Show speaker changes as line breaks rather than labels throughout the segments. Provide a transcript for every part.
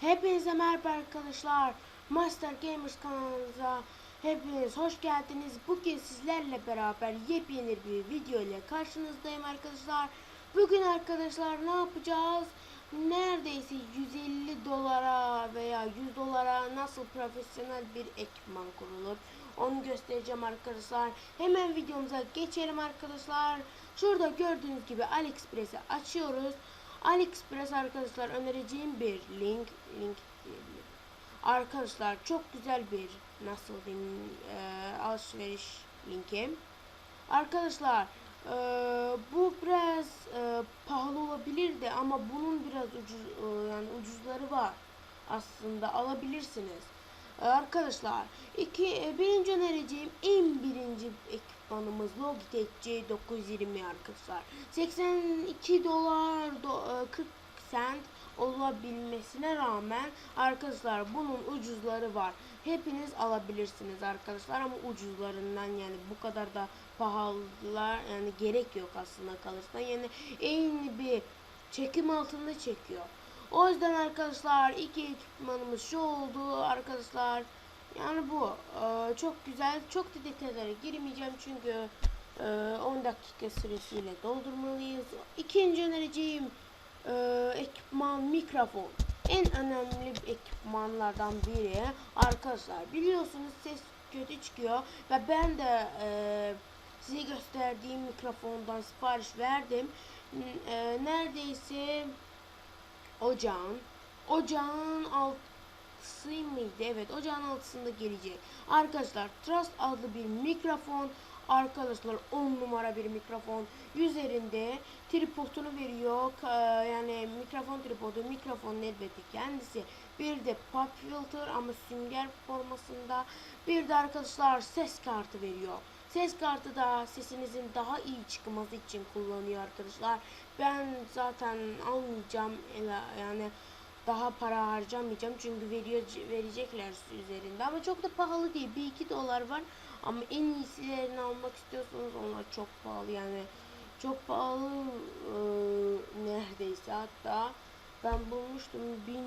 Hepinize merhaba arkadaşlar. Master Gamers kanalımıza hepiniz hoş geldiniz. Bugün sizlerle beraber yepyeni bir video ile karşınızdayım arkadaşlar. Bugün arkadaşlar ne yapacağız? Neredeyse 150 dolara veya 100 dolara nasıl profesyonel bir ekipman kurulur? Onu göstereceğim arkadaşlar. Hemen videomuza geçelim arkadaşlar. Şurada gördüğünüz gibi AliExpress'i açıyoruz. AliExpress arkadaşlar önereceğim bir link link diyebilirim. Arkadaşlar çok güzel bir nasıl diyeyim e, alışveriş linki. Arkadaşlar e, bu biraz e, pahalı olabilir de ama bunun biraz ucuz e, yani ucuzları var aslında alabilirsiniz. E, Arkadaşlar iki e, birinci önereceğim en birinci ekipmanımız Logitech C920 arkadaşlar. 82 dolar do- e, 40 cent olabilmesine rağmen arkadaşlar bunun ucuzları var. Hepiniz alabilirsiniz arkadaşlar ama ucuzlarından yani bu kadar da pahalılar yani gerek yok aslında kalırsa. Yani en bir çekim altında çekiyor. O yüzden arkadaşlar iki ekipmanımız şu oldu arkadaşlar. Yani bu Ee, çok güzel. Çok da detaylara girmeyeceğim çünkü e, 10 dakika süresiyle doldurmalıyız. İkinci önereceğim e, ekipman mikrofon. En önemli ekipmanlardan biri arkadaşlar. Biliyorsunuz ses kötü çıkıyor ve ben de e, size gösterdiğim mikrofondan sipariş verdim. E, neredeyse ocağın ocağın altısı mıydı? Evet ocağın altısında gelecek. Arkadaşlar Trust adlı bir mikrofon. Arkadaşlar 10 numara bir mikrofon. Üzerinde tripodunu veriyor. Yani mikrofon tripodu mikrofon elbette kendisi. Bir de pop filter ama sünger formasında. Bir de arkadaşlar ses kartı veriyor. Ses kartı da sesinizin daha iyi çıkması için kullanıyor arkadaşlar. Ben zaten almayacağım yani daha para harcamayacağım. Çünkü veriyor verecekler üzerinde. Ama çok da pahalı değil. Bir iki dolar var. Ama en iyisilerini almak istiyorsanız onlar çok pahalı. Yani çok pahalı eee, neredeyse. Hatta ben bulmuştum. Bin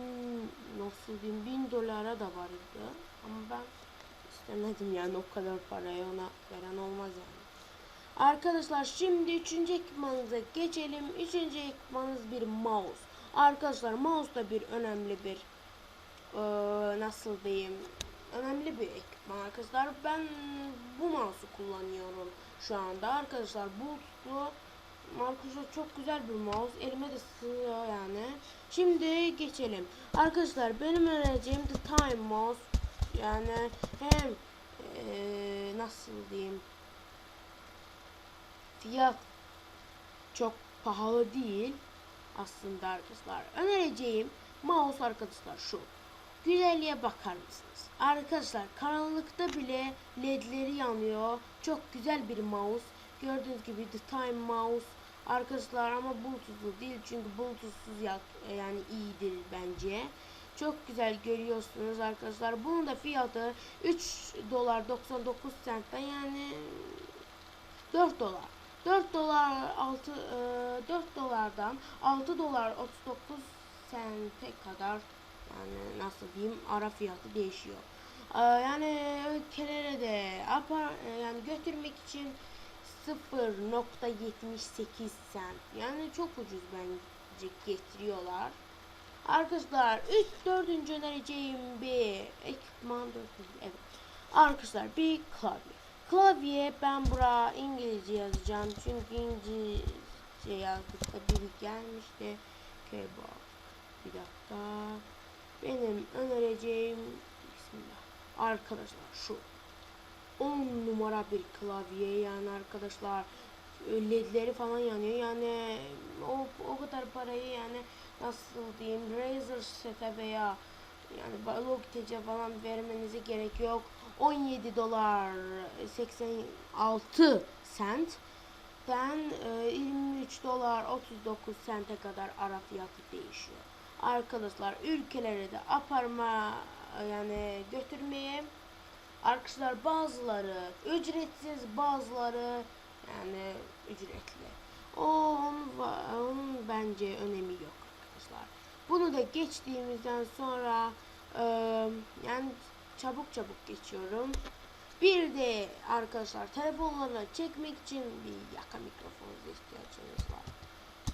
nasıl diyeyim? Bin dolara da vardı. Ama ben istemedim yani. O kadar parayı ona veren olmaz yani. Arkadaşlar şimdi üçüncü ekipmanımıza geçelim. Üçüncü ekipmanımız bir mouse. Arkadaşlar mouse da bir önemli bir eee, nasıl diyeyim önemli bir ekipman arkadaşlar. Ben bu mouse'u kullanıyorum şu anda. Arkadaşlar Bluetooth'lu Markus'a çok güzel bir mouse. Elime de sığıyor yani. Şimdi geçelim. Arkadaşlar benim önereceğim The Time Mouse. Yani hem eee, nasıl diyeyim fiyat çok pahalı değil aslında arkadaşlar. Önereceğim mouse arkadaşlar şu. Güzelliğe bakar mısınız? Arkadaşlar karanlıkta bile ledleri yanıyor. Çok güzel bir mouse. Gördüğünüz gibi The Time Mouse. Arkadaşlar ama bluetoothlu değil çünkü bluetoothsuz yani iyidir bence. Çok güzel görüyorsunuz arkadaşlar. Bunun da fiyatı 3 dolar 99 centten yani 4 dolar. 4 dolar 6 e, 4 dolardan 6 dolar 39 sente kadar yani nasıl diyeyim ara fiyatı değişiyor. E, yani ülkelere de apar e, yani götürmek için 0.78 sent yani çok ucuz bence getiriyorlar. Arkadaşlar 3 4. önereceğim bir ekipman 4. evet. Arkadaşlar bir klavye. Klavye ben buraya İngilizce yazacağım çünkü İngilizce yazdıkta biri gelmişti. Kebap. Bir dakika. Benim önereceğim Bismillah. Arkadaşlar şu 10 numara bir klavye yani arkadaşlar ledleri falan yanıyor yani o, o kadar parayı yani nasıl diyeyim Razer sete veya yani Logitech'e falan vermenize gerek yok 17 dolar 86 sent ben e, 23 dolar 39 sente kadar ara fiyatı değişiyor. Arkadaşlar ülkelere de aparma yani götürmeye arkadaşlar bazıları ücretsiz bazıları yani ücretli. O onun, onun bence önemi yok. Bunu da geçtiğimizden sonra e, yani çabuk çabuk geçiyorum. Bir de arkadaşlar telefonlarına çekmek için bir yaka mikrofonunuza ihtiyacınız var.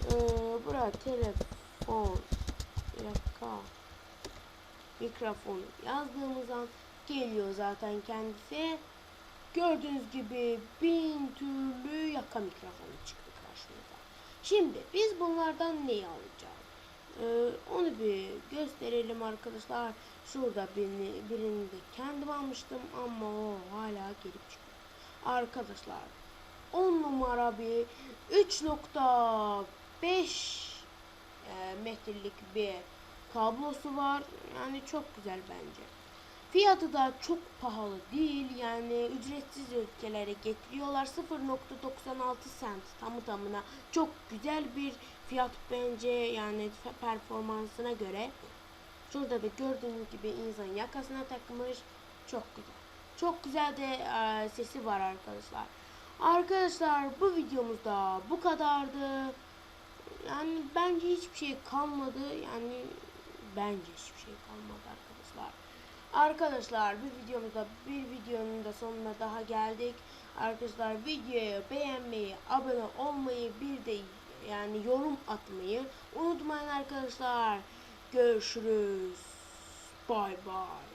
Ee, buraya telefon yaka mikrofon yazdığımız an geliyor zaten kendisi. Gördüğünüz gibi bin türlü yaka mikrofonu çıktı karşımıza. Şimdi biz bunlardan neyi alacağız? Ee, onu bir gösterelim arkadaşlar. Şurada birini, birini de kendim almıştım ama o hala gelip çıkıyor. Arkadaşlar 10 numara bir 3.5 e, metrelik bir kablosu var. Yani çok güzel bence. Fiyatı da çok pahalı değil. Yani ücretsiz ülkelere getiriyorlar. 0.96 cent tamı tamına. Çok güzel bir fiyat bence. Yani performansına göre. Şurada da gördüğünüz gibi insan yakasına takmış. Çok güzel. Çok güzel de e, sesi var arkadaşlar. Arkadaşlar bu videomuzda bu kadardı. Yani bence hiçbir şey kalmadı. Yani bence hiçbir şey kalmadı arkadaşlar. Arkadaşlar bir videomuzda bir videonun da sonuna daha geldik. Arkadaşlar videoyu beğenmeyi, abone olmayı bir de yani yorum atmayı unutmayın arkadaşlar. Görüşürüz. Bay bay.